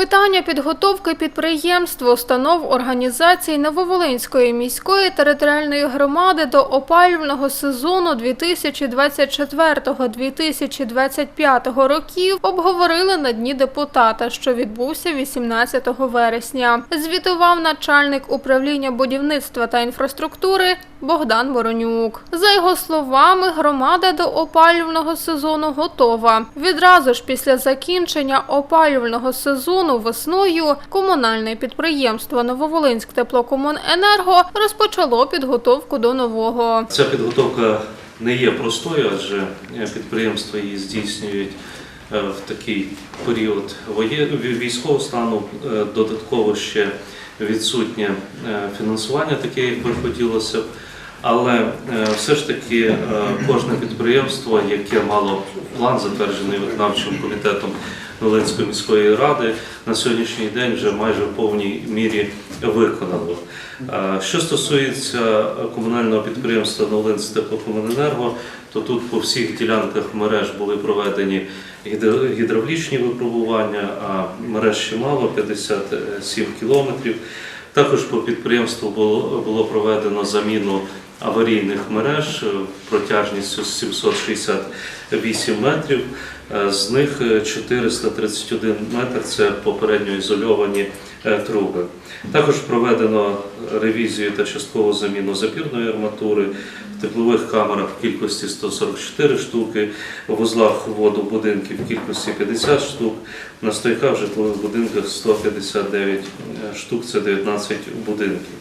Питання підготовки підприємств, установ, організацій Нововолинської міської територіальної громади до опалювального сезону 2024-2025 років обговорили на дні депутата, що відбувся 18 вересня. Звітував начальник управління будівництва та інфраструктури Богдан Воронюк. За його словами, громада до опалювального сезону готова. Відразу ж після закінчення опалювального сезону весною комунальне підприємство Нововолинськ теплокомуненерго розпочало підготовку до нового. Ця підготовка не є простою, адже підприємства її здійснюють е, в такий період військового стану. Е, Додатково ще відсутнє е, фінансування, таке, як би хотілося. Але е, все ж таки е, кожне підприємство, яке мало план затверджений виконавчим комітетом Волинської міської ради, на сьогоднішній день вже майже в повній мірі виконало. Е, Що стосується комунального підприємства «Новолинстеплокомуненерго», то тут по всіх ділянках мереж були проведені гідравлічні випробування, а мереж чимало 57 кілометрів. Також по підприємству було проведено заміну аварійних мереж е, протяжністю 768 метрів. Е, З них е, 431 метр це попередньо ізольовані е, труби. Також проведено ревізію та часткову заміну запірної арматури в теплових камерах в кількості 144 штуки, в вузлах воду будинків в кількості 50 штук, на стойках в житлових будинках 159 штук, це 19 будинків.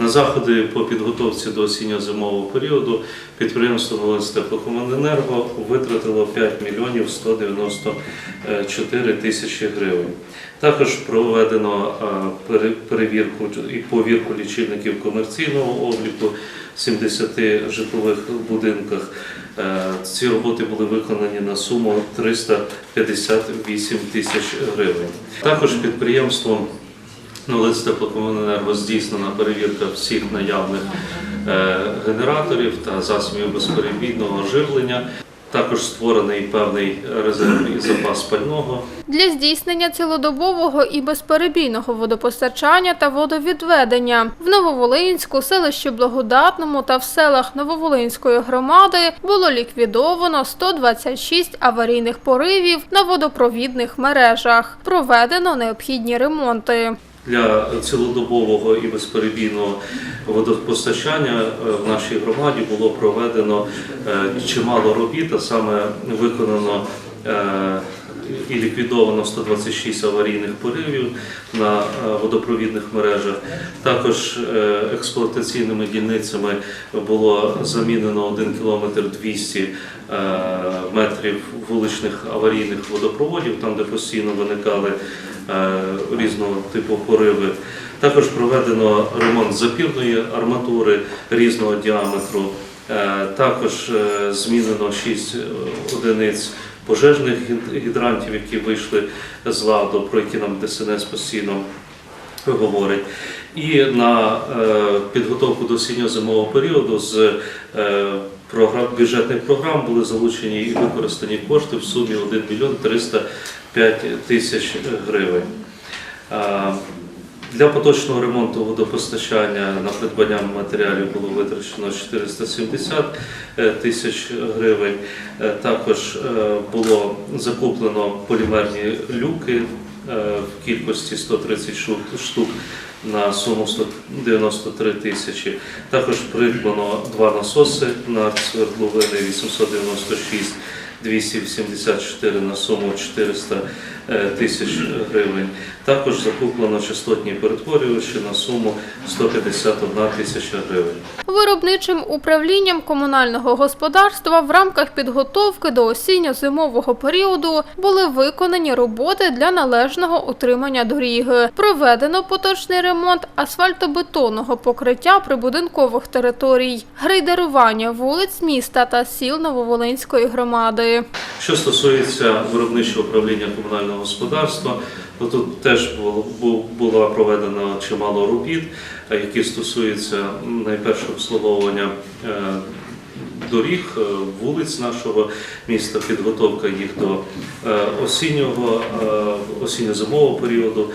На заходи по підготовці до осінньо-зимового періоду підприємство «Волинськ теплокомуненерго витратило 5 мільйонів 194 тисячі гривень. Також проведено е, перевірку і повірку лічильників комерційного обліку в 70 житлових будинках. Е, Ці роботи були виконані на суму 358 тисяч гривень. Також підприємством Новолинськ теплокомуненерго здійснена перевірка всіх наявних е, генераторів та засобів безперебійного живлення. Також створений певний резервний запас пального. Для здійснення цілодобового і безперебійного водопостачання та водовідведення в Нововолинську, селищі Благодатному та в селах Нововолинської громади було ліквідовано 126 аварійних поривів на водопровідних мережах. Проведено необхідні ремонти. Для цілодобового і безперебійного водопостачання е, в нашій громаді було проведено е, чимало робіт, а саме виконано е, і ліквідовано 126 аварійних поривів на е, водопровідних мережах. Також е, експлуатаційними дільницями було замінено 1 кілометр 200 е, метрів вуличних аварійних водопроводів, там де постійно виникали різного типу пориви. Також проведено ремонт запірної арматури різного діаметру. Е, Також е, змінено 6 одиниць пожежних гідрантів, які вийшли з ладу, про які нам ДСНС постійно говорить. І на е, підготовку до осінньо-зимового періоду з е, бюджетних програм були залучені і використані кошти в сумі 1 мільйон 305 тисяч гривень. Для поточного ремонту водопостачання на придбання матеріалів було витрачено 470 е, тисяч гривень. Е, Також е, було закуплено полімерні люки в кількості 130 штук- на суму 193 тисячі. Також придбано два насоси на свердловини 896 284 на суму 400 е, тисяч гривень. Також закуплено частотні перетворювачі на суму 151 тисяча гривень. Виробничим управлінням комунального господарства в рамках підготовки до осінньо-зимового періоду були виконані роботи для належного утримання доріги. Проведено поточний ремонт асфальтобетонного покриття прибудинкових територій, грейдерування вулиць міста та сіл Нововолинської громади. Що стосується виробничого управління комунального господарства, тут теж було, проведена чимало робіт, е, які стосуються найперше обслуговування е, доріг, е, вулиць нашого міста, підготовка їх до осіннього, осінньо-зимового періоду.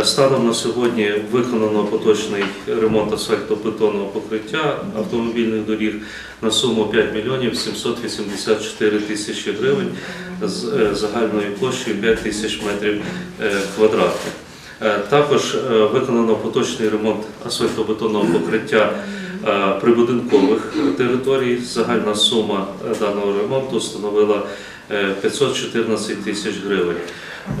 Станом на сьогодні виконано поточний ремонт асфальтобетонного покриття автомобільних доріг на суму 5 мільйонів 784 тисячі гривень з е, загальною площею 5 тисяч метрів е, квадратних. Е, Також виконано поточний ремонт асфальтобетонного покриття прибудинкових територій. Загальна сума даного ремонту становила 514 тисяч гривень.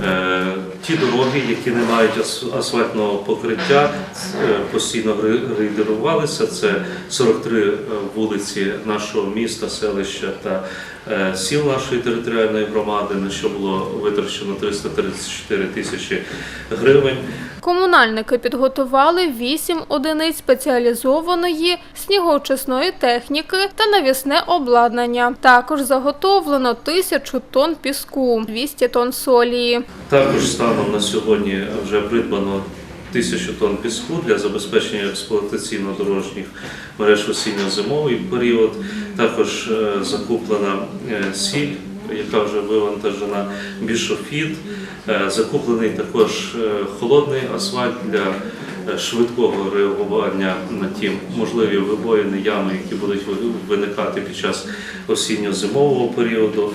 Е, Ті дороги, які не мають асфальтного покриття, е, постійно грейдерувалися. Це 43 е, вулиці нашого міста, селища та е, сіл нашої територіальної громади, на що було витрачено 334 тисячі гривень. Комунальники підготували 8 одиниць спеціалізованої снігоочисної техніки та навісне обладнання. Також заготовлено тисячу тонн піску, 200 тонн солії. Також станом на сьогодні вже придбано тисячу тонн піску для забезпечення експлуатаційно-дорожніх мереж осінньо-зимовий період. Також е, закуплена е, сіль, яка вже вивантажена, бішофіт. Е, Закуплений також е, холодний асфальт для е, швидкого реагування на ті можливі вибоїни ями, які будуть виникати під час осінньо-зимового періоду.